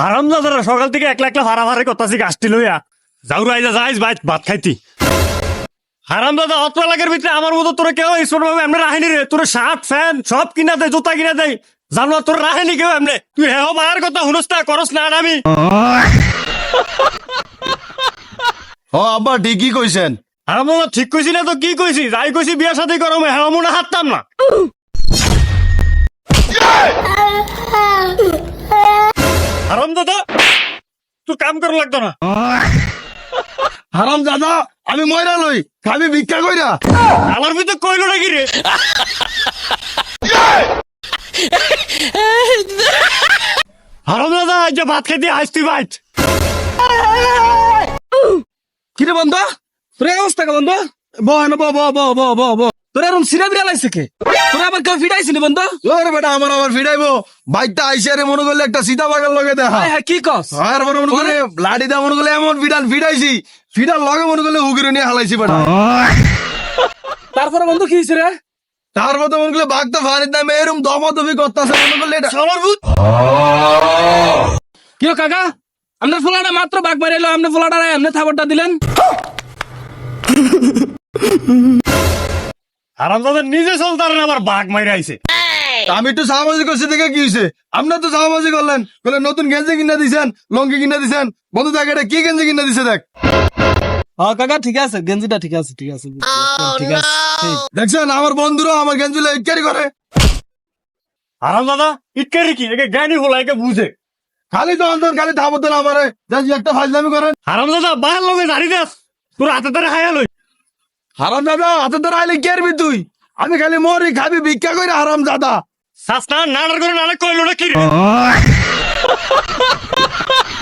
হারাম দাদারা সকাল থেকে একলা একলা ভাড়া করতেছি গাছটি লইয়া। যাও রাইজা যাইস ভাই ভাত খাইতি। হারাম দাদা অত এলাকার ভিতরে আমার মতো তোরা কেউ স্পোর্ট ভাবে এমনি রাখেনি রে। তোর শার্ট ফ্যান সব কিনা দেয় জুতা কিনা দেয়। জানো তোর রাখেনি কেউ এমনি? তুই হেও মায়ের কথা শুনস না করস না আমি। ও আব্বা ঠিকই কইছেন? হারাম ঠিক কইছি না তো কি কইছি? যাই কইছি বিয়া সাথে করো হেও মনে হাততাম না। হারাম দাদা তুই কাম করা লাগতো না। হারাম দাদা আমি ময়রা লই খাবি ভিক্ষা কইরা। আমার ভিতরে কইলো নাকি রে? হারাম দাদা আজ ভাত খাইতে আসতি ভাই কিরে বন্ধ তোর এই অবস্থা বন্ধ? ব না ব ব ব ব ব ব তোর এরকম সিরা বিড়া লাগছে কে? তোর আবার কেউ ফিটাইছিনি বন্ধ? ওরে বেটা আমার আবার ফিরাইবো বাইকটা আইসে রে মনে করলে একটা সীতা বাগার লগে দেখা। হ্যাঁ হ্যাঁ কি কস? আর মনে মনে লাড়ি দা মনে করলে এমন ফিডাল ফিডাইছি। ফিডাল লগে মনে করলে হুগিরে নিয়ে হালাইছি বেটা। তারপরে বন্ধু কি হয়েছে রে? তার মতো মনে করলে বাঘটা ফানির দামে এরম দমা দমি করতেছে মনে করলে এটা সবার ভূত। কি কাকা? আপনার ফোলাটা মাত্র বাঘ মারি এলো আপনি ফোলাটা এমনি থাবরটা দিলেন? হারাম দাদা নিজে চলতার না আবার বাঘ মাইরে আইছে। আমি একটু সামাজিক করছি দেখে কি হয়েছে আপনার তো সামাজিক করলেন। বলে নতুন গেঞ্জি কিনা দিছেন লঙ্গি কিনা দিছেন। বন্ধু দেখ এটা কি গেঞ্জি কিনা দিছে দেখ। হ্যাঁ কাকা ঠিক আছে গেঞ্জিটা ঠিক আছে ঠিক আছে ঠিক আছে দেখছেন আমার বন্ধুরা আমার গেঞ্জি ইটকারি করে। হারাম দাদা ইটকারি কি? একে জ্ঞানী হলো একে বুঝে। খালি তো অন্তর খালি থাবো দেন আমারে। যাই একটা ফাজলামি করেন। হারাম দাদা বাহার লগে দাঁড়ি দেস তোর হাতে ধরে খাইয়া লই। হারাম দাদা হাতে ধরে আইলে কেরবি তুই? আমি খালি মরি খাবি ভিক্ষা করে হারাম দাদা। সাস না নাড়ার করে নাড়া কইলো না কি